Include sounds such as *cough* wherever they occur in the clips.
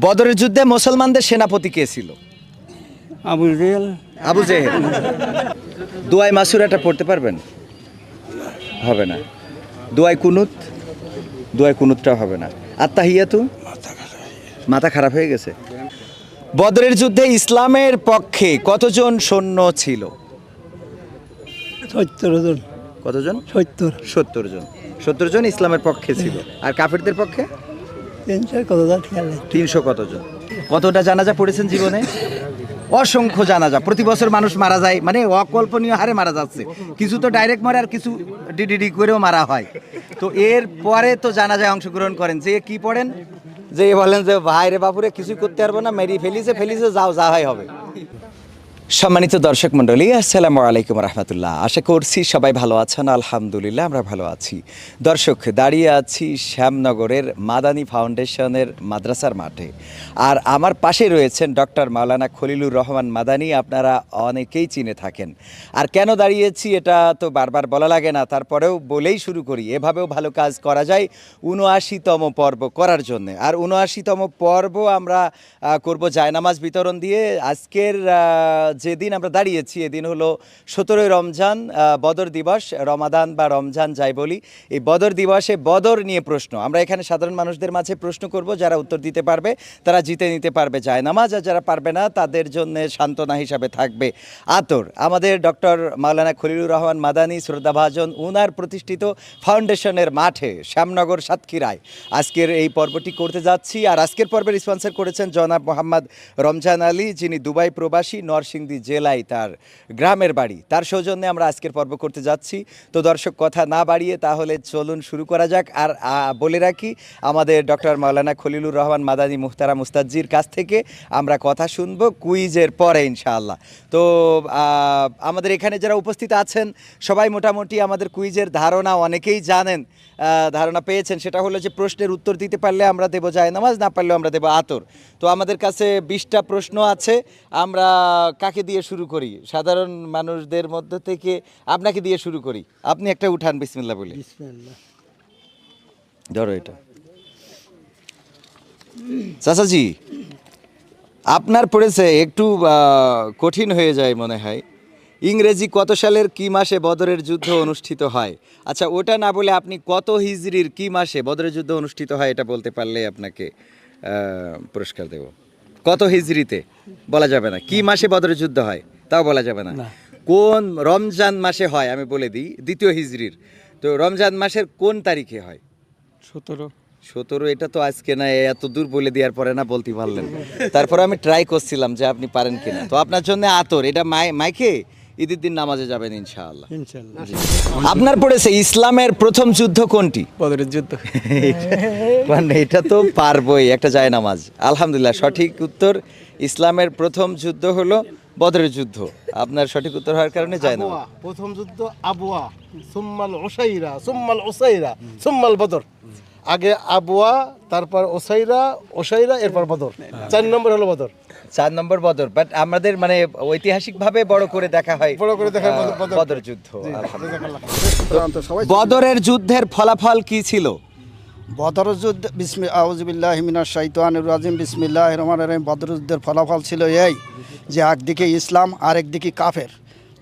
বদরের যুদ্ধে মুসলমানদের সেনাপতি কে ছিল? Abu Jahl Abu Jahl. দুয়াই মাসুরাটা পড়তে পারবেন? হবে না। দুয়াই কুনুত? দুয়াই কুনুতটা হবে না। আর আত্মাহিয়াতু মাথা খারাপ হয়ে গেছে। বদরের যুদ্ধে ইসলামের পক্ষে কতজন সৈন্য ছিল? সত্তর জন। কতজন? সত্তর। সত্তর জন। সত্তর জন ইসলামের পক্ষে ছিল। আর কাফেরদের পক্ষে? তিনশো কত জন তিনশো কতজন? কতটা জানাজা পড়েছেন জীবনে? অসংখ্য জানাজা। প্রতি বছর মানুষ মারা যায় মানে অকল্পনীয় হারে মারা যাচ্ছে। কিছু তো ডাইরেক্ট মারে আর কিছু ডিডিডি করেও মারা হয়। তো এর পরে তো জানাজায় অংশগ্রহণ করেন। যে কি পড়েন? যে বলেন যে ভাই রে বাপুরে কিছুই করতে পারব না মেরি ফেলিছে ফেলিছে যাও যা হয় হবে। সম্মানিত দর্শক মণ্ডলী, আসসালামু আলাইকুম রহমতুল্লাহ। আশা করছি সবাই ভালো আছেন, আলহামদুলিল্লাহ আমরা ভালো আছি। দর্শক, দাঁড়িয়ে আছি শ্যামনগরের মাদানী ফাউন্ডেশনের মাদ্রাসার মাঠে। আর আমার পাশে রয়েছেন ডক্টর মাওলানা খলিলুর রহমান মাদানী, আপনারা অনেকেই চিনে থাকেন। আর কেন দাঁড়িয়েছি এটা তো বারবার বলা লাগে না, তারপরেও বলেই শুরু করি, এভাবেও ভালো কাজ করা যায় উনআশিতম পর্ব করার জন্য। আর উনআশিতম পর্ব আমরা করব জায়নামাজ বিতরণ দিয়ে। আজকের যেদিন আমরা দাঁড়িয়েছি, এদিন হলো সতেরোই রমজান বদর দিবস, রমাদান বা রমজান যাই বলি। এই বদর দিবসে বদর নিয়ে প্রশ্ন। আমরা এখানে সাধারণ মানুষদের মাঝে প্রশ্ন করব, যারা উত্তর দিতে পারবে, তারা জিতে নিতে পারবে। জায়নামাজ আর যারা পারবে না, তাদের জন্য সান্ত্বনা হিসাবে থাকবে। আতর, আমাদের ডক্টর মাওলানা খলিলুর রহমান মাদানী শ্রদ্ধাভাজন উনার প্রতিষ্ঠিত ফাউন্ডেশনের মাঠে, শ্যামনগর সাতক্ষীরায় আজকের এই পর্বটি করতে যাচ্ছি, আর আজকের পর্বের স্পন্সর করেছেন জনাব মোহাম্মদ রমজান আলী, যিনি দুবাই প্রবাসী, নরসিংদী জেলায় তার গ্রামের বাড়ি। তার সৌজন্যে আমরা আজকের পর্ব করতে যাচ্ছি। তো দর্শক, কথা না বাড়িয়ে তাহলে চলুন শুরু করা যাক। আর বলে রাখি, আমাদের ডক্টর মাওলানা খলিলুর রহমান মাদানী মুখতারা মুস্তাজির কাছ থেকে আমরা কথা শুনব কুইজের পরে, ইনশাআল্লাহ। তো আমাদের এখানে যারা উপস্থিত আছেন, সবাই মোটামুটি আমাদের কুইজের ধারণা অনেকেই জানেন। ধারণা পেয়েছেন। সেটা হলো যে, প্রশ্নের উত্তর দিতে পারলে আমরা দেবো জায়নামাজ, না পারলেও আমরা দেবো আতর। তো আমাদের কাছে বিশটা প্রশ্ন আছে। আমরা কাকে দিয়ে শুরু করি। সাধারণ মানুষদের মধ্যে থেকে আপনাকে দিয়ে শুরু করি। আপনি একটা উঠান বিসমিল্লা বলি। ধরো এটা। চাচাজি আপনার পড়েছে একটু কঠিন হয়ে যায় মনে হয়। ইংরেজি কত সালের কি মাসে বদরের যুদ্ধ অনুষ্ঠিত হয়? আচ্ছা ওটা না বলে আপনি কত হিজরির কি মাসে বদরের যুদ্ধ অনুষ্ঠিত হয় এটা বলতে পারলে আপনাকে পুরস্কার দেব। কত হিজড়িতে? বলা যাবে না। কি মাসে বদরের যুদ্ধ হয়? তাও বলা যাবে না। কোন রমজান মাসে হয়? আমি বলে দিই দ্বিতীয় হিজড়ির। তো রমজান মাসের কোন তারিখে হয়? সতেরো। সতেরো এটা তো আজকে না এত দূর বলে দেওয়ার পরে না বলতে পারলেন। তারপর আমি ট্রাই করছিলাম যে আপনি পারেন কিনা। তো আপনার জন্য আতর এটা মাই- মাইকে? ঈদের দিন নামাজে যাবেন ইনশাআল্লাহ। ইনশাল্লাহ আপনার পড়েছে ইসলামের প্রথম যুদ্ধ কোনটি? বদরের যুদ্ধ। *laughs* মানে এটা তো পারবই একটা যায় নামাজ। আলহামদুলিল্লাহ সঠিক উত্তর ইসলামের প্রথম যুদ্ধ হলো বদরের যুদ্ধ। আপনার সঠিক উত্তর হওয়ার কারণে যায় না প্রথম যুদ্ধ আবুয়া। সুম্মাল ওসাইরা সুম্মাল ওসাইরা সুম্মাল বদর। আগে আবুয়া তারপর ওসাইরা ওসাইরা এরপর বদর। চার নম্বর হলো বদর। চার নম্বর বদর বাট আমাদের মানে ঐতিহাসিকভাবে বড় করে দেখা হয় বড় করে দেখা হয় বদর- যুদ্ধ। বদরের যুদ্ধের ফলাফল কি ছিল? বদর যুদ্ধ বিসমি আউজবিল্লাহ হিমিনার শাইতানুর রাজিম বিসমিল্লাহ রহমান রহিম। বদর যুদ্ধের ফলাফল ছিল এই যে একদিকে ইসলাম আর একদিকে কাফের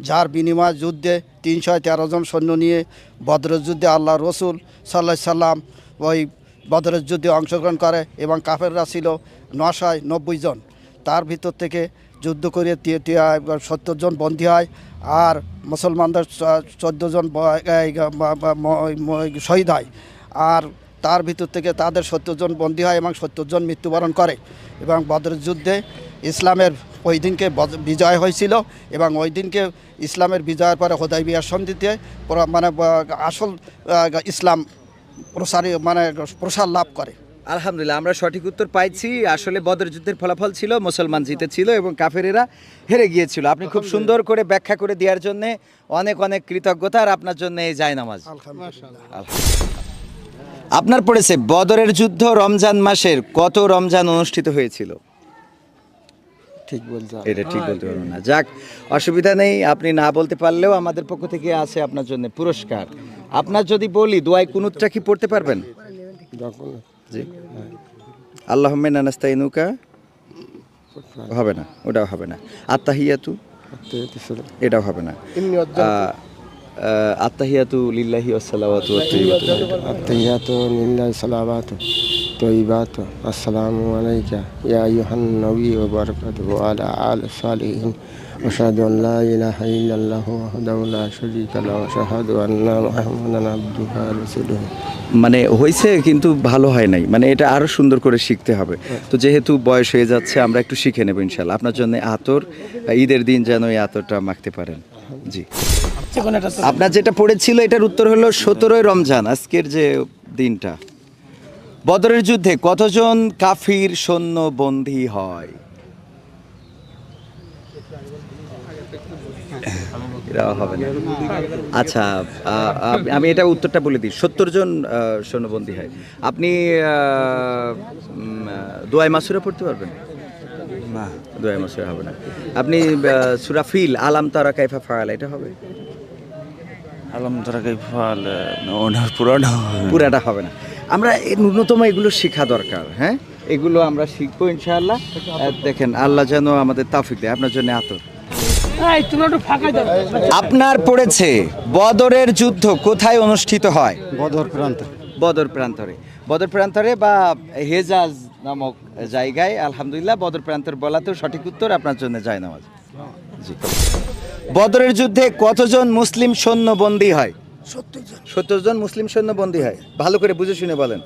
যার বিনিময় যুদ্ধে তিনশো তেরো জন সৈন্য নিয়ে বদরের যুদ্ধে আল্লাহ রসুল সাল্লাহ সাল্লাম ওই বদরের যুদ্ধে অংশগ্রহণ করে এবং কাফেররা ছিল নশয় নব্বই জন। তার ভিতর থেকে যুদ্ধ করে সত্তর জন বন্দী হয় আর মুসলমানদের চোদ্দ জন শহীদ হয়। আর তার ভিতর থেকে তাদের সত্তর জন বন্দী হয় এবং সত্তর জন মৃত্যুবরণ করে এবং যুদ্ধে ইসলামের ওই দিনকে বিজয় হয়েছিল এবং ওই দিনকে ইসলামের বিজয়ের পরে হোদাই বিয়ার সন্ধিতে মানে আসল ইসলাম প্রসারী মানে প্রসার লাভ করে। আলহামদুলিল্লাহ আমরা সঠিক উত্তর পাইছি। আসলে বদর যুদ্ধের ফলাফল ছিল মুসলমান জিতেছিল এবং কাফেরেরা হেরে গিয়েছিল। আপনি খুব সুন্দর করে ব্যাখ্যা করে দেওয়ার জন্য অনেক অনেক কৃতজ্ঞতা আর আপনার জন্য এই যায় নামাজ। আপনার পড়েছে বদরের যুদ্ধ রমজান মাসের কত রমজান অনুষ্ঠিত হয়েছিল? ঠিক বলছো এটা ঠিক বলতে পারব না। যাক অসুবিধা নেই আপনি না বলতে পারলেও আমাদের পক্ষ থেকে আছে আপনার জন্য পুরস্কার। আপনার যদি বলি দোয়াই কুনুতটা কি পড়তে পারবেন? জি। আল্লাহ নাস্তাইনুকা। হবে না ওটাও হবে না। আত্মাহিয়াতু এটাও হবে না। আত্মাহিয়াতু লিল্লাহি আহ, আত্মাহিয়াতু লিল্লাহি الطيبات السلام عليك يا أيها النبي وبركاته وعلى آل الصالحين أشهد أن لا إله إلا الله وحده لا شريك له. وأشهد أن محمدا عبده ورسوله. মানে হয়েছে কিন্তু ভালো হয় নাই। মানে এটা আরও সুন্দর করে শিখতে হবে। তো যেহেতু বয়স হয়ে যাচ্ছে আমরা একটু শিখে নেব ইনশাল্লাহ আপনার জন্য আতর ঈদের দিন যেন এই আতরটা মাখতে পারেন। জি। আচ্ছা, আপনার যেটা পড়েছিল এটার উত্তর হলো সতেরোই রমজান আজকের যে দিনটা। বদরের যুদ্ধে কতজন কাফির সৈন্য বন্দী হয় হবে না। আচ্ছা আমি এটা উত্তরটা বলে দিই। সত্তর জন সৈন্যবন্দী হয়। আপনি দোয়াই মাসুরা পড়তে পারবেন? না। দোয়াই মাসুরা হবে না। আপনি আ, সুরা ফিল আলাম তারা কাইফা ফায়াল এটা হবে? আলম তারা কই ফল ওনার পুরানো পুরাটা হবে না। আমরা এই ন্যূনতম এগুলো শেখা দরকার হ্যাঁ? এগুলো আমরা শিখব ইনশাআল্লাহ। দেখেন আল্লাহ যেন আমাদের তাফিক দেয়। আপনার জন্য আতর। আপনার পড়েছে বদরের যুদ্ধ কোথায় অনুষ্ঠিত হয়? বদর প্রান্ত। বদর প্রান্তরে। বদর প্রান্তরে বা হেজাজ নামক জায়গায় আলহামদুলিল্লাহ বদর প্রান্তর বলাতেও সঠিক উত্তর আপনার জন্য যায় নামাজ জি। বদরের যুদ্ধে কতজন মুসলিম সৈন্য বন্দী হয়? সত্তর জন। মুসলিম সৈন্য বন্দী হয়। ভালো করে বুঝে শুনে বলেন।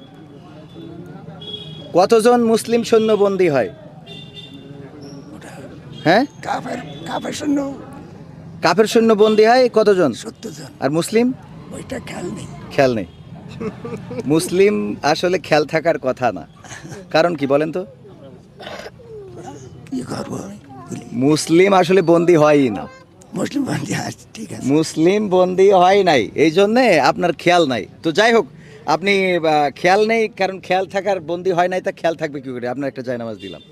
কতজন মুসলিম সৈন্য বন্দী হয় হ্যাঁ? কাফের কাফের শূন্য কাফের সৈন্য বন্দী হয় কতজন? জন। আর মুসলিম? ওইটা খেয়াল নেই। খেয়াল নেই। মুসলিম আসলে খেয়াল থাকার কথা না। কারণ কি বলেন তো? কি করব মুসলিম আসলে বন্দী হয়ই না। মুসলিম বান্ধি আছে ঠিক আছে। মুসলিম বন্দী হয় নাই এই জন্যে আপনার খেয়াল নাই। তো যাই হোক আপনি খেয়াল নেই কারণ খেয়াল থাকার বন্দী হয় নাই তা খেয়াল থাকবে কি করে? আপনার একটা জায়নামাজ দিলাম।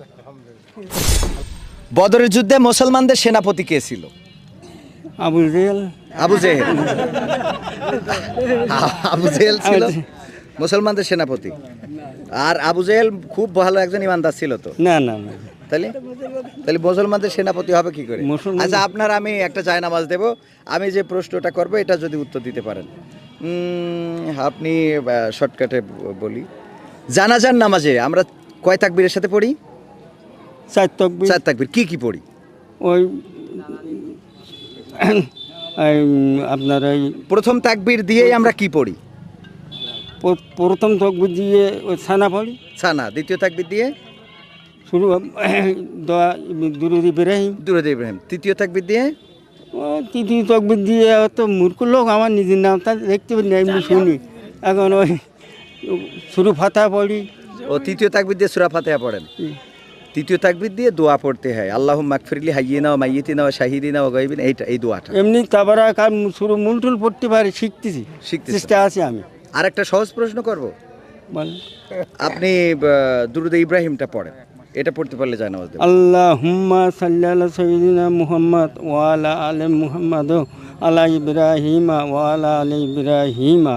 বদরের যুদ্ধে মুসলমানদের সেনাপতি কে ছিল? আবুল রেল আবু জেহেল। আবু জেহেল ছিল? মুসলমানদের সেনাপতি। আর আবু জেহেল খুব ভালো একজন ইমানদার ছিল তো? না না না। তাহলে? তাহলে মুসলমানদের সেনাপতি হবে কি করে? আচ্ছা আপনার আমি একটা জায়নামাজ দেব। আমি যে প্রশ্নটা করব এটা যদি উত্তর দিতে পারেন। আপনি শর্টকাটে বলি। জানাজান নামাজে আমরা কয় তাকবীরের সাথে পড়ি? চার তকবি চার তাকবীর। কি কি পড়ি? ওই আপনার ওই প্রথম তাকবীর দিয়েই আমরা কি পড়ি? প্রথম তকবি দিয়ে ওই ছানা পড়ি। ছানা দ্বিতীয় তাকবীর দিয়ে? শুরু *coughs* দোয়া দুরুদ ইব্রাহিম। দুরুদ ইব্রাহিম। তৃতীয় তাকবীর দিয়ে? ও তৃতীয় তকবি দিয়ে তো মূর্খ লোক আমার নিজের নাম তা দেখতে পারি এমনি শুনি। এখন ওই শুরু ফাতা পড়ি। ও তৃতীয় তাকবীর দিয়ে সূরা ফাতিহা পড়েন? তৃতীয় তাকবীর দিয়ে দোয়া পড়তে হয়। আল্লাহ মাগফিরলি হাইয়িনা ও মাইয়িতিনা ও শাহিদিনা ও গায়বিনা এইটা এই দোয়াটা। এমনি তারপরে কার শুরু মূলটুল পড়তে পারি শিখতেছি। শিখতেছেন। চেষ্টা আছে আমি। আর একটা সহজ প্রশ্ন করব? আপনি দুরুদ ইব্রাহিমটা পড়েন। এটা পড়তে পারলে যায় নামাজ আল্লাহ হুম্মা সাল্লাহ সঈদিনা মুহাম্মদ ওয়ালা আলে মুহাম্মদ আলা ইব্রাহিমা ওয়ালা আলে ইব্রাহিমা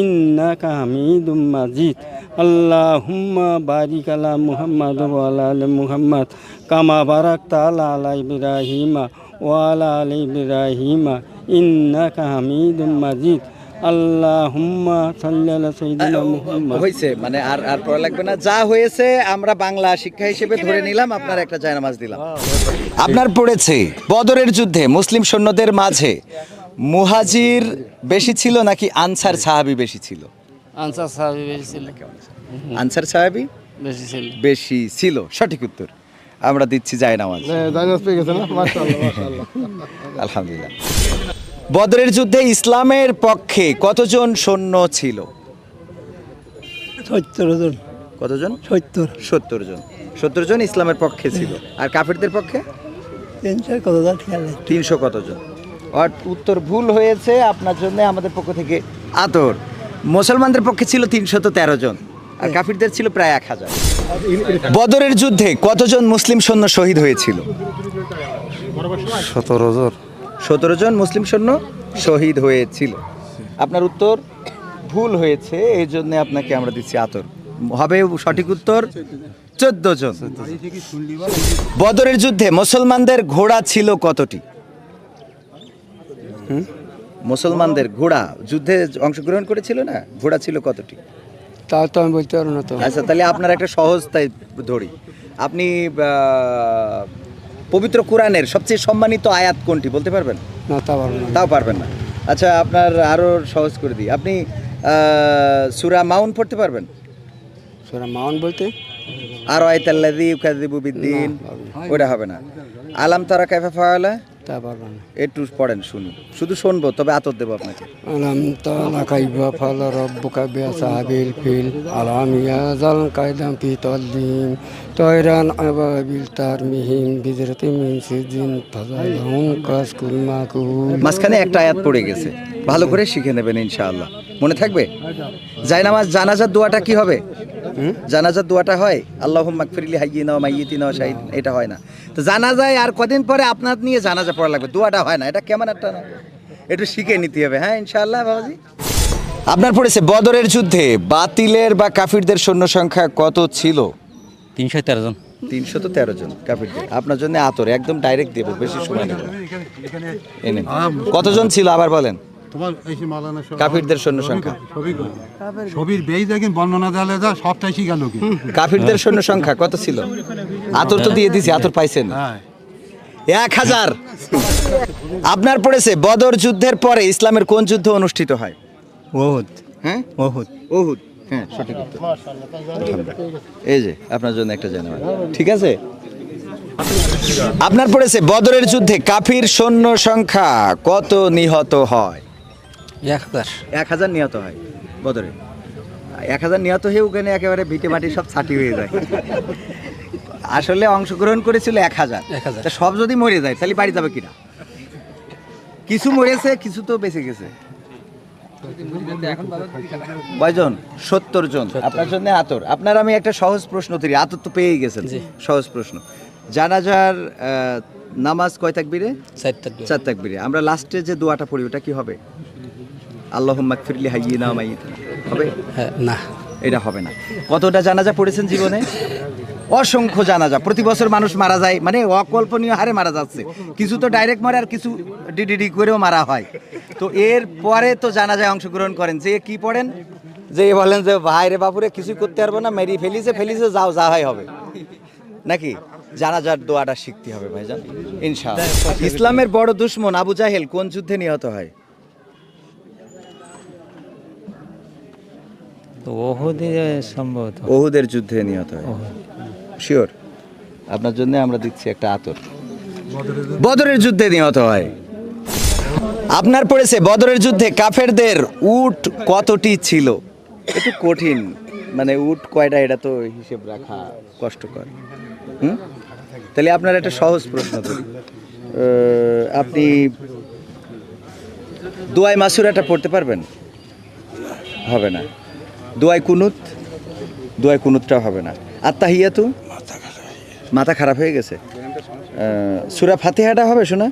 ইন্নাকা হামিদুম মাজিদ। আল্লাহ হুম্মা বারিক আলা মুহাম্মদ ওয়ালা আলে মুহাম্মদ কামা বারাক তালা আলা ইব্রাহিমা ওয়ালা আলে ইব্রাহিমা ইন্নাকা হামিদুম মাজিদ। মুহাম্মদ। হয়েছে মানে আর আর পড়া লাগবে না। যা হয়েছে আমরা বাংলা শিক্ষা হিসেবে ধরে নিলাম আপনার একটা জায়নামাজ দিলাম। আপনার পড়েছে বদরের যুদ্ধে মুসলিম সৈন্যদের মাঝে। মুহাজির বেশি ছিল নাকি আনসার সাহাবি বেশি ছিল? আনসার সাহাবি বেশি ছিল। আনসার সাহাবি বেশি ছিল। বেশি ছিল। সঠিক উত্তর। আমরা দিচ্ছি জায়নামাজ জায়নাজ পেয়ে গেছে না? মাশাআল্লাহ মাশাআল্লাহ। আলহামদুলিল্লাহ। বদরের যুদ্ধে ইসলামের পক্ষে কতজন সৈন্য ছিল? সত্তর জন। কতজন? সত্তর। সত্তর জন। সত্তর জন ইসলামের পক্ষে ছিল। আর কাফেরদের পক্ষে? তিনশো কত জন খেয়াল নেই। তিনশো কতজন। আর উত্তর ভুল হয়েছে আপনার জন্য আমাদের পক্ষ থেকে আতর। মুসলমানদের পক্ষে ছিল তিনশত তেরো জন আর কাফিরদের ছিল প্রায় এক হাজার। বদরের যুদ্ধে কতজন মুসলিম সৈন্য শহীদ হয়েছিল? সতেরো জন। সতেরো জন মুসলিম সৈন্য শহীদ হয়েছিল। আপনার উত্তর ভুল হয়েছে এই জন্য আপনাকে আমরা দিচ্ছি আতর। হবে সঠিক উত্তর চোদ্দ জন। বদরের যুদ্ধে মুসলমানদের ঘোড়া ছিল কতটি? মুসলমানদের ঘোড়া যুদ্ধে অংশগ্রহণ করেছিল না? ঘোড়া ছিল কতটি? তা তো আমি বলতে পারব না তো। আচ্ছা তাহলে আপনার একটা সহজ তাই ধরি। আপনি পবিত্র কোরআনের সবচেয়ে সম্মানিত আয়াত কোনটি বলতে পারবেন? না তা পারব না। তাও পারবেন না। আচ্ছা আপনার আরও সহজ করে দিই। আপনি সুরা মাউন পড়তে পারবেন? সুরা মাউন বলতে? আর আয়তাল্লাদি উকাদিবুদ্দিন বিদ্দিন। ওটা হবে না। আলাম তারা কাইফা ফাআলা? তা পারব না। একটু পড়েন শুনি শুধু শুনব তবে আতর দেবো আপনাকে। আলাম তালা কাইবা ফাল রব্বুকা বিআসাহাবিল ফিল আলাম ইয়াজাল কায়দাম ফি তাল্লিম তয়রান আবাবিল তারমিহিম বিজরাতি মিন সিজিন ফাজালহুম কাসকুল মাকুল। মাঝখানে একটা আয়াত পড়ে গেছে। ভালো করে শিখে নেবেন ইনশাআল্লাহ। মনে থাকবে? জায়নামাজ জানাজার দোয়াটা কি হবে? জানাজার দোয়াটা হয় আল্লাহ মাকফিরিলি হাইয়িনা ওয়া মাইয়িতিনা ওয়া শাহিদ এটা হয় না। তো জানাজায় আর কদিন পরে আপনার নিয়ে জানাজা পড়া লাগবে দোয়াটা হয় না এটা কেমন একটা না? একটু শিখে নিতে হবে হ্যাঁ ইনশাআল্লাহ বাবাজি? আপনার পড়েছে বদরের যুদ্ধে বাতিলের বা কাফিরদের সৈন্য সংখ্যা কত ছিল? তিনশো তেরো জন। তিনশো তো তেরো জন কাফিরদের। আপনার জন্য আতর একদম ডাইরেক্ট দেবো বেশি সময় নেব। কতজন ছিল আবার বলেন? তোমার এই মালানা কাফিরদের সৈন্য সংখ্যা। ছবির বেই দেখেন বর্ণনা দেওয়া যা সবটাই শিখা লোকে কাফিরদের সৈন্য সংখ্যা কত ছিল? আতর তো দিয়ে দিছি আতর পাইছেন। হ্যাঁ। এক হাজার। আপনার পড়েছে বদর যুদ্ধের পরে ইসলামের কোন যুদ্ধ অনুষ্ঠিত হয়? ওহুদ। হ্যাঁ? ওহুদ। ওহুদ। হ্যাঁ সঠিক এই যে আপনার জন্য একটা জানাবার ঠিক আছে? আপনার পড়েছে বদরের যুদ্ধে কাফির সৈন্য সংখ্যা কত নিহত হয়? এক হাজার। এক হাজার নিহত হয় বদরে। এক হাজার নিহত হয়ে ওখানে একেবারে ভিটে মাটি সব ছাটি হয়ে যায়? আসলে অংশগ্রহণ করেছিল এক হাজার। সব যদি মরে যায় তাহলে বাড়ি যাবে কিনা? কিছু মরেছে কিছু তো বেঁচে গেছে। কয়জন? সত্তর জন। আপনার জন্য আতর। আপনার আমি একটা সহজ প্রশ্ন তৈরি আতর তো পেয়েই গেছেন। সহজ প্রশ্ন। জানাজার নামাজ কয় তাকবিরে। চার তাকবিরে। আমরা লাস্টে যে দোয়াটা পড়ি ওটা কি হবে? আল্লাহ মাকফিরলি হাইয়িনা মাইয়িতিনা হবে? হ্যাঁ না। এটা হবে না। কতটা জানাজা পড়েছেন জীবনে? অসংখ্য জানাজা। প্রতি বছর মানুষ মারা যায়। মানে অকল্পনীয় হারে মারা যাচ্ছে। কিছু তো ডাইরেক্ট মারে আর কিছু ডিডিডি করেও মারা হয়। তো এর পরে তো জানাজায় অংশগ্রহণ করেন। যে কি পড়েন? যে বলেন যে ভাই রে বাপুরে কিছুই করতে পারব না মেরি ফেলিছে ফেলিছে যাও যা হয় হবে। নাকি? জানাজার দোয়াটা শিখতে হবে ভাইজান। ইনশাআল্লাহ। ইসলামের বড় দুশ্মন আবু জাহেল কোন যুদ্ধে নিহত হয় তো ওহুদে সম্ভবত। ওহুদের যুদ্ধে নিহত হয় শিওর আপনার জন্য আমরা দিচ্ছি একটা আতর। বদরের যুদ্ধে নিহত হয়। আপনার পড়েছে বদরের যুদ্ধে কাফেরদের উট কতটি ছিল? একটু কঠিন। মানে উট কয়টা এটা তো হিসেব রাখা কষ্টকর। হুম? তাহলে আপনার একটা সহজ প্রশ্ন করি। আপনি দোয়াই মাসুরাটা পড়তে পারবেন? হবে না। দোয়াই কুনুত দোয়াই কুনুতটাও হবে না আত্মাহিয়াতু মাথা খারাপ হয়ে গেছে আহ, সুরা ফাতিহাটা হবে শোনা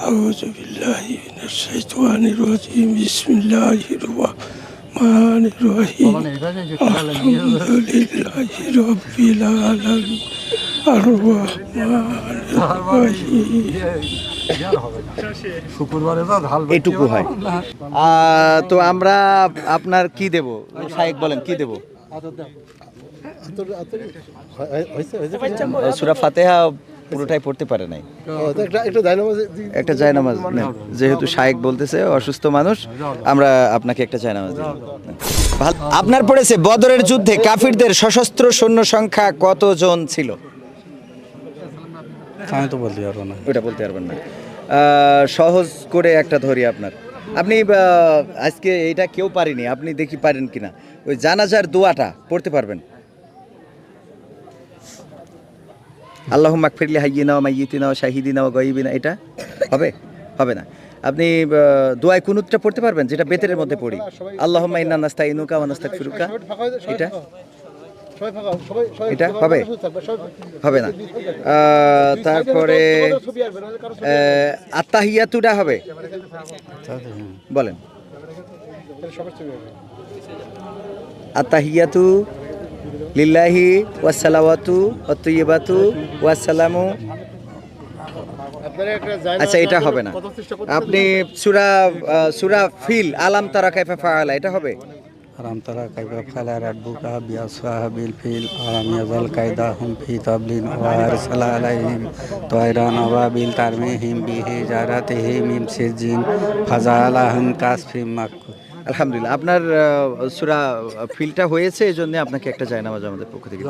أعوذ بالله من الشيطان الرجيم بسم الله الرحمن الرحيم الحمد لله رب العالمين الرحمن الرحيم শুক্রবারে যা ঢাল এটুকু হয়। তো আমরা আপনার কি দেব? শাহেক বলেন, কি দেব? সুরা ফাতেহা পুরোটাই পড়তে পারে নাই। একটা জায়নামাজ যেহেতু শায়েক বলতেছে, অসুস্থ মানুষ, আমরা আপনাকে একটা জায়নামাজ আপনার পড়েছে বদরের যুদ্ধে কাফিরদের সশস্ত্র সৈন্য সংখ্যা কতজন ছিল? আমি তো বলতে পারব না। ওটা বলতে পারবেন না। সহজ করে একটা ধরি আপনার। আপনি আজকে এটা কেউ পারেনি আপনি দেখি পারেন কিনা। ওই জানাজার দোয়াটা পড়তে পারবেন। আল্লাহ মাকফিরলি হাইয়িনা মাইয়িতিনা শাহিদিনা গয়িবিনা এটা হবে? হবে না। আপনি দোয়ায় কুনুতটা পড়তে পারবেন যেটা বেতের মধ্যে পড়ি। আল্লাহ ইন্না নাস্তাইনুকা ওয়া নাস্তাগফিরুকা এটা? এটা হবে? হবে না। তারপরে আত্তাহিয়াতুটা হবে। বলেন। আত্তাহিয়াতু লিল্লাহি ওয়াসালাওয়াতু অতইবাতু ওয়াসালামু আচ্ছা এটা হবে না। আপনি সুরা সুরা ফিল আলাম তারা কাইফা ফাআলা এটা হবে? আরাম তারা কাইবা ফালা রাব্বুকা বিআসহাবিল ফিল আলাম ইয়াজাল কায়দাহুম ফি তাবলিন ওয়া আরসালা আলাইহিম তায়রান আবাবিল তারমিহিম বিহিজারাতিহিম মিন সিজিন ফাজালাহুম কাসফিম মাকুর আলহামদুলিল্লাহ। আপনার সুরা ফিলটা হয়েছে এই জন্য আপনাকে একটা জায়নামাজ আমাদের পক্ষ থেকে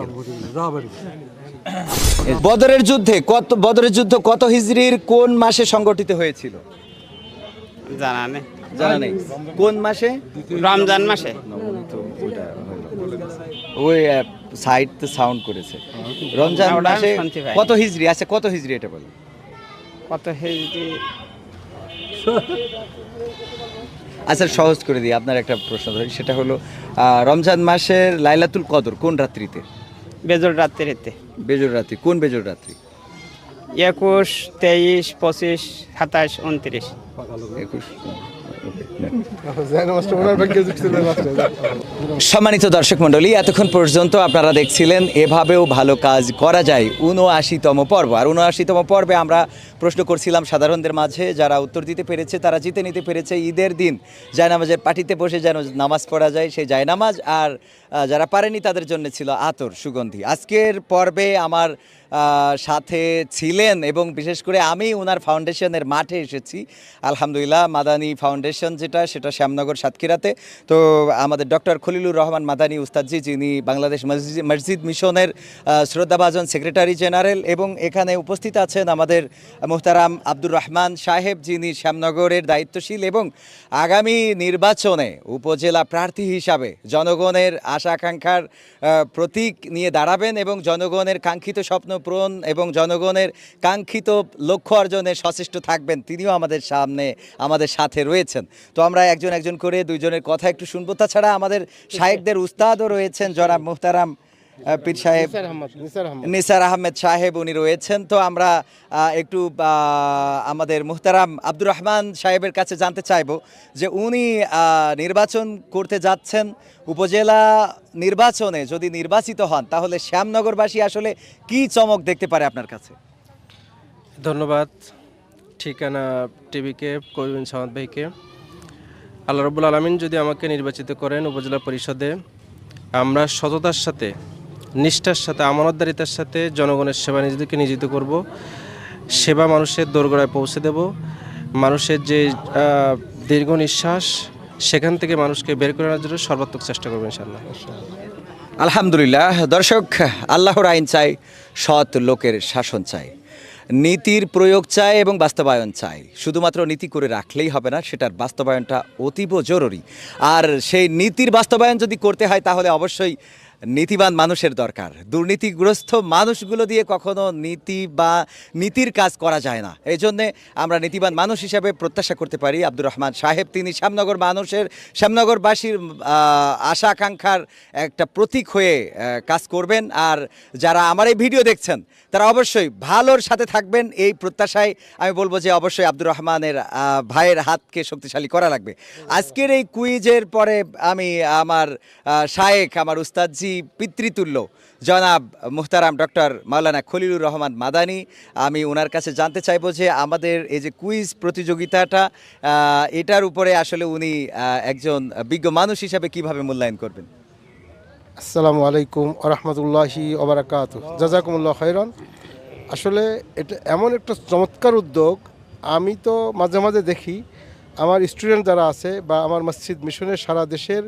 বদরের যুদ্ধে কত বদরের যুদ্ধ কত হিজরির কোন মাসে সংগঠিত হয়েছিল? জানা নেই। জানা নেই। কোন মাসে? রমজান মাসে। ওই সাইড তো সাউন্ড করেছে। রমজান মাসে কত হিজরি? আছে কত হিজরি এটা বলো। কত হেজি আচ্ছা সহজ করে দিই আপনার একটা প্রশ্ন ধরি। সেটা হলো রমজান মাসের লাইলাতুল কদর কোন রাত্রিতে? বেজর রাত্রিতে। বেজর রাত্রি কোন বেজর রাত্রি? একুশ তেইশ পঁচিশ সাতাশ উনত্রিশ। একুশ সম্মানিত দর্শক মণ্ডলী, এতক্ষণ পর্যন্ত আপনারা দেখছিলেন, এভাবেও ভালো কাজ করা যায়, উনআশিতম পর্ব। আর উনআশিতম পর্বে আমরা প্রশ্ন করছিলাম সাধারণদের মাঝে, যারা উত্তর দিতে পেরেছে, তারা জিতে নিতে পেরেছে ঈদের দিন। জায়নামাজের পাটিতে বসে যেন নামাজ পড়া যায়, সেই জায়নামাজ। আর যারা পারেনি, তাদের জন্য ছিল আতর, সুগন্ধি। আজকের পর্বে আমার সাথে ছিলেন এবং বিশেষ করে আমি ওনার ফাউন্ডেশনের মাঠে এসেছি। আলহামদুলিল্লাহ, মাদানী ফাউন্ডেশন যেটা, সেটা শ্যামনগর সাতক্ষীরাতে। তো আমাদের ডক্টর খলিলুর রহমান মাদানী উস্তাদজি, যিনি বাংলাদেশ মসজিদ মিশনের শ্রদ্ধাভাজন সেক্রেটারি জেনারেল এবং এখানে উপস্থিত আছেন আমাদের মোহতারাম আব্দুর রহমান সাহেব, যিনি শ্যামনগরের দায়িত্বশীল এবং আগামী নির্বাচনে উপজেলা প্রার্থী হিসাবে জনগণের আশা আকাঙ্ক্ষার প্রতীক নিয়ে দাঁড়াবেন এবং জনগণের কাঙ্ক্ষিত স্বপ্ন পূরণ এবং জনগণের কাঙ্ক্ষিত লক্ষ্য অর্জনে সচেষ্ট থাকবেন। তিনিও আমাদের সামনে, আমাদের সাথে রয়েছেন। তো আমরা একজন একজন করে দুইজনের কথা একটু শুনব। তাছাড়া আমাদের সাহেবদের উস্তাদও রয়েছেন, জনাব মুহতারাম পীর সাহেব নিসার আহমদ। সাহেব উনি রয়েছেন। তো আমরা আহ, একটু আহ, আমাদের মুহতারাম আব্দুর রহমান সাহেবের কাছে জানতে চাইব যে উনি আহ, নির্বাচন করতে যাচ্ছেন। উপজেলা নির্বাচনে যদি নির্বাচিত হন তাহলে শ্যামনগরবাসী আসলে কি চমক দেখতে পারে আপনার কাছে? ধন্যবাদ। ঠিকানা টিভিকে কবিন সামাদ ভাইকে। আল্লাহ রবুল আলমিন যদি আমাকে নির্বাচিত করেন উপজেলা পরিষদে আমরা সততার সাথে নিষ্ঠার সাথে, আমানতদারিতার সাথে জনগণের সেবা নিজেদেরকে নিয়োজিত করব। সেবা মানুষের দোরগোড়ায় পৌঁছে দেব। মানুষের যে দীর্ঘ নিঃশ্বাস, সেখান থেকে মানুষকে বের করে আনার জন্য সর্বাত্মক চেষ্টা করব ইনশাল্লাহ আলহামদুলিল্লাহ, দর্শক, আল্লাহর আইন চাই, সৎ লোকের শাসন চাই। নীতির প্রয়োগ চাই এবং বাস্তবায়ন চাই। শুধুমাত্র নীতি করে রাখলেই হবে না, সেটার বাস্তবায়নটা অতীব জরুরি। আর সেই নীতির বাস্তবায়ন যদি করতে হয়, তাহলে অবশ্যই নীতিবান মানুষের দরকার। দুর্নীতিগ্রস্ত মানুষগুলো দিয়ে কখনো নীতি বা নীতির কাজ করা যায় না। এই জন্যে আমরা নীতিবান মানুষ হিসাবে প্রত্যাশা করতে পারি। আব্দুর রহমান সাহেব, তিনি শ্যামনগর মানুষের, শ্যামনগরবাসীর আশা আকাঙ্ক্ষার একটা প্রতীক হয়ে কাজ করবেন। আর যারা আমার এই ভিডিও দেখছেন, তারা অবশ্যই ভালোর সাথে থাকবেন। এই প্রত্যাশায় আমি বলব যে অবশ্যই আব্দুর রহমানের ভাইয়ের হাতকে শক্তিশালী করা লাগবে। আজকের এই কুইজের পরে আমি আমার শায়েক আমার উস্তাদজি পিতৃতুল্য। জনাব মুহতারাম ডক্টর মাওলানা খলিলুর রহমান মাদানি, আমি ওনার কাছে জানতে চাইব যে আমাদের এই যে কুইজ প্রতিযোগিতাটা এটার উপরে আসলে উনি একজন বিজ্ঞ মানুষ হিসাবে কীভাবে মূল্যায়ন করবেন? আসসালামু আলাইকুম আরহামতুল্লাহি ওবরাকাত। জাজাকুমুল্লাহ খৈরন আসলে এটা এমন একটা চমৎকার উদ্যোগ, আমি তো মাঝে মাঝে দেখি, আমার স্টুডেন্ট যারা আছে বা আমার মসজিদ মিশনের সারা দেশের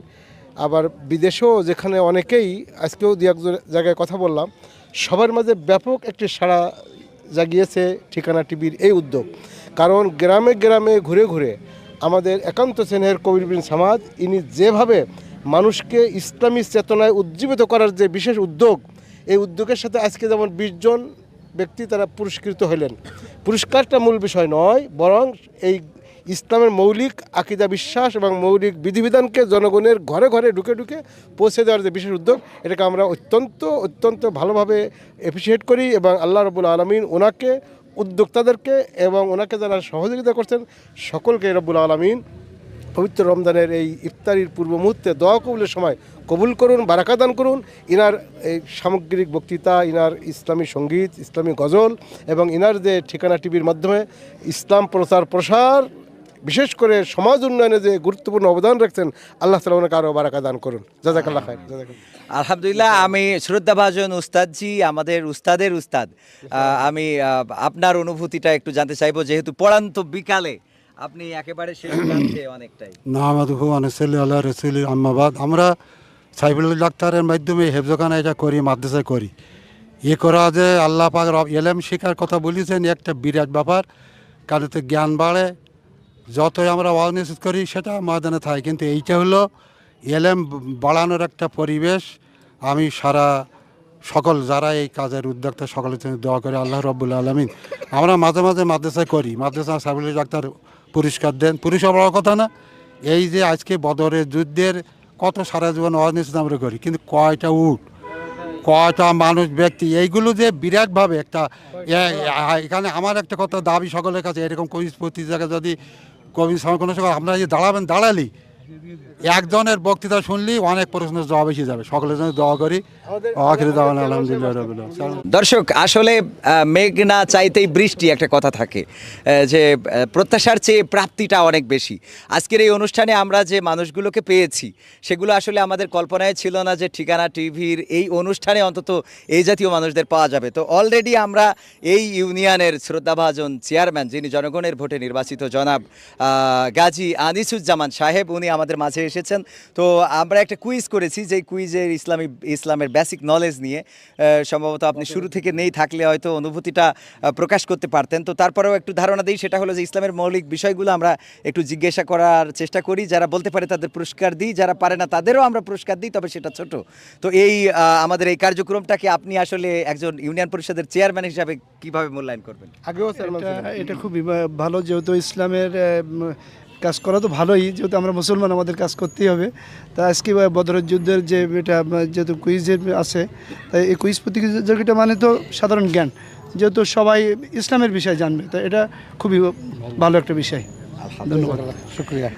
আবার বিদেশেও যেখানে অনেকেই, আজকেও দু এক জায়গায় কথা বললাম, সবার মাঝে ব্যাপক একটি সাড়া জাগিয়েছে ঠিকানা টিভির এই উদ্যোগ। কারণ গ্রামে গ্রামে ঘুরে ঘুরে আমাদের একান্ত শ্রেণির কবির বিন ইনি যেভাবে মানুষকে ইসলামী চেতনায় উজ্জীবিত করার যে বিশেষ উদ্যোগ, এই উদ্যোগের সাথে আজকে যেমন বিশ জন ব্যক্তি তারা পুরস্কৃত হলেন। পুরস্কারটা মূল বিষয় নয়, বরং এই ইসলামের মৌলিক আকিদা বিশ্বাস এবং মৌলিক বিধিবিধানকে জনগণের ঘরে ঘরে ঢুকে ঢুকে পৌঁছে দেওয়ার যে বিশেষ উদ্যোগ, এটাকে আমরা অত্যন্ত অত্যন্ত ভালোভাবে অ্যাপ্রিসিয়েট করি এবং আল্লাহ রবুল আলমিন ওনাকে, উদ্যোক্তাদেরকে এবং ওনাকে যারা সহযোগিতা করছেন, সকলকে রব্বুল আলমিন পবিত্র রমজানের এই ইফতারির পূর্ব মুহূর্তে দোয়া কবুলের সময় কবুল করুন, বারাকা দান করুন। ইনার এই সামগ্রিক বক্তৃতা, ইনার ইসলামী সংগীত, ইসলামী গজল এবং ইনার যে ঠিকানা টিভির মাধ্যমে ইসলাম প্রচার প্রসার বিশেষ করে সমাজ উন্নয়নে যে গুরুত্বপূর্ণ অবদান রাখছেন আল্লাহ তালা ওনাকে আরও বারাকা দান করুন। জাজাকাল্লাহ খায় জাজাকাল্লাহ। আলহামদুলিল্লাহ আমি শ্রদ্ধাভাজন উস্তাদজি আমাদের উস্তাদের উস্তাদ। আমি আপনার অনুভূতিটা একটু জানতে চাইব যেহেতু পড়ান্ত বিকালে আপনি একেবারে শেষ অনেকটাই। আনসাল্লি আল্লাহ রসুল আম্মাবাদ। আমরা সাইফুল্লাহ ডাক্তারের মাধ্যমে হেফজখানা এটা করি মাদ্রাসায় করি। এ করা যে আল্লাহ পাক রব এলেম শেখার কথা বলেছেন একটা বিরাট ব্যাপার। কারণ জ্ঞান বাড়ে যতই আমরা অ্যাওয়ারনেস করি, সেটা ময়দানে থাকে। কিন্তু এইটা হলো এলেম বাড়ানোর একটা পরিবেশ। আমি সারা সকল, যারা এই কাজের উদ্যোক্তা, সকলের জন্য দোয়া করে, আল্লাহ রব্বুল আলমিন। আমরা মাঝে মাঝে মাদ্রাসায় করি। মাদ্রাসা সাইফুল ডাক্তার পুরস্কার দেন। পুরস্কার বড় কথা না। এই যে আজকে বদরের যুদ্ধের কত সারা জীবন অনিশ্চিত আমরা করি। কিন্তু কয়টা উঠ কয়টা মানুষ, ব্যক্তি, এইগুলো যে বিরাটভাবে একটা এখানে আমার একটা কথা, দাবি সকলের কাছে, এরকম কবি জায়গায় যদি কবি কোনো সময় আপনারা যে দাঁড়াবেন দাঁড়ালি একজনের বক্তৃতা শুনলি অনেক প্রশ্নের জবাব এসে যাবে। সকলের জন্য দোয়া করি। আখিরি দাওয়ান আলহামদুলিল্লাহ দর্শক আসলে মেঘ না চাইতেই বৃষ্টি একটা কথা থাকে। যে প্রত্যাশার চেয়ে প্রাপ্তিটা অনেক বেশি। আজকের এই অনুষ্ঠানে আমরা যে মানুষগুলোকে পেয়েছি সেগুলো আসলে আমাদের কল্পনায় ছিল না যে ঠিকানা টিভির এই অনুষ্ঠানে অন্তত এই জাতীয় মানুষদের পাওয়া যাবে। তো অলরেডি আমরা এই ইউনিয়নের শ্রদ্ধাভাজন চেয়ারম্যান যিনি জনগণের ভোটে নির্বাচিত জনাব আহ, গাজী আনিসুজ্জামান সাহেব উনি আমাদের মাঝে এসেছেন। তো আমরা একটা কুইজ করেছি যে কুইজের ইসলামী ইসলামের বেসিক নলেজ নিয়ে। সম্ভবত আপনি শুরু থেকে নেই থাকলে হয়তো অনুভূতিটা প্রকাশ করতে পারতেন। তো তারপরেও একটু ধারণা দিই সেটা হলো যে ইসলামের মৌলিক বিষয়গুলো আমরা একটু জিজ্ঞাসা করার চেষ্টা করি। যারা বলতে পারে তাদের পুরস্কার দিই যারা পারে না তাদেরও আমরা পুরস্কার দিই তবে সেটা ছোট। তো এই আহ, আমাদের এই কার্যক্রমটাকে আপনি আসলে একজন ইউনিয়ন পরিষদের চেয়ারম্যান হিসাবে কীভাবে মূল্যায়ন করবেন? আগেও এটা এটা খুবই ভালো যেহেতু ইসলামের কাজ করা তো ভালোই, যেহেতু আমরা মুসলমান, আমাদের কাজ করতেই হবে। তা আজকে বদরের যুদ্ধের যে এটা যেহেতু কুইজের আছে, তাই এই কুইজ প্রতিযোগিতা মানে তো সাধারণ জ্ঞান, যেহেতু সবাই ইসলামের বিষয় জানবে, তো এটা খুবই ভালো একটা বিষয়। ধন্যবাদ শুক্রিয়া।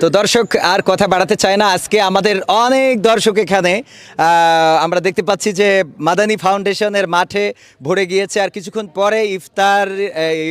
তো দর্শক আর কথা বাড়াতে চায় না। আজকে আমাদের অনেক দর্শক এখানে। আমরা দেখতে পাচ্ছি যে মাদানী ফাউন্ডেশনের মাঠে ভরে গিয়েছে। আর কিছুক্ষণ পরে ইফতার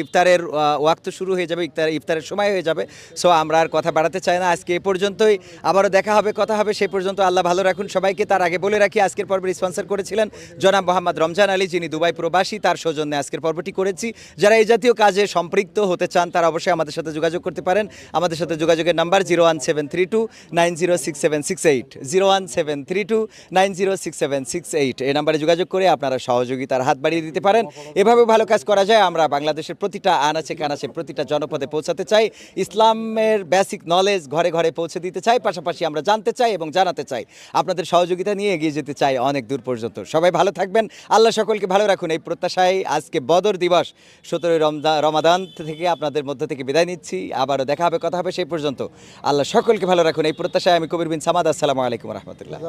ইফতারের ওয়াক্ত শুরু হয়ে যাবে। ইফতার ইফতারের সময় হয়ে যাবে। সো আমরা আর কথা বাড়াতে চাই না। আজকে এ পর্যন্তই। আবারও দেখা হবে কথা হবে। সে পর্যন্ত আল্লাহ ভালো রাখুন সবাইকে। তার আগে বলে রাখি আজকের পর্বে স্পন্সর করেছিলেন জনাব মোহাম্মদ রমজান আলী যিনি দুবাই প্রবাসী। তার সৌজন্যে আজকের পর্বটি করেছি। যারা এই জাতীয় কাজে সম্পৃক্ত হতে চান তারা অবশ্যই আমাদের সাথে যোগাযোগ করতে পারেন। আমাদের সাথে যোগাযোগের number zero one seven three two nine zero six seven six eight. Zero one seven three two nine zero six seven six eight. এই নাম্বারে যোগাযোগ করে আপনারা সহযোগিতার হাত বাড়িয়ে দিতে পারেন। এভাবে ভালো কাজ করা যায়। আমরা বাংলাদেশের প্রতিটা আনাচে কানাচে প্রতিটা জনপদে পৌঁছাতে চাই। ইসলামের বেসিক নলেজ ঘরে ঘরে পৌঁছে দিতে চাই। পাশাপাশি আমরা জানতে চাই এবং জানাতে চাই। আপনাদের সহযোগিতা নিয়ে এগিয়ে যেতে চাই অনেক দূর পর্যন্ত। সবাই ভালো থাকবেন। আল্লাহ সকলকে ভালো রাখুন। এই প্রত্যাশায় আজকে বদর দিবস। সতেরোই রমজান রমাদান থেকে আপনাদের মধ্য থেকে বিদায় নিচ্ছি। আবারও দেখা হবে, কথা হবে সেই পর্যন্ত। আল্লাহ সকলকে ভালো রাখুন। এই প্রত্যাশায় আমি কবির বিন সামাদ, আসসালামু আলাইকুম রহমতুল্লাহ।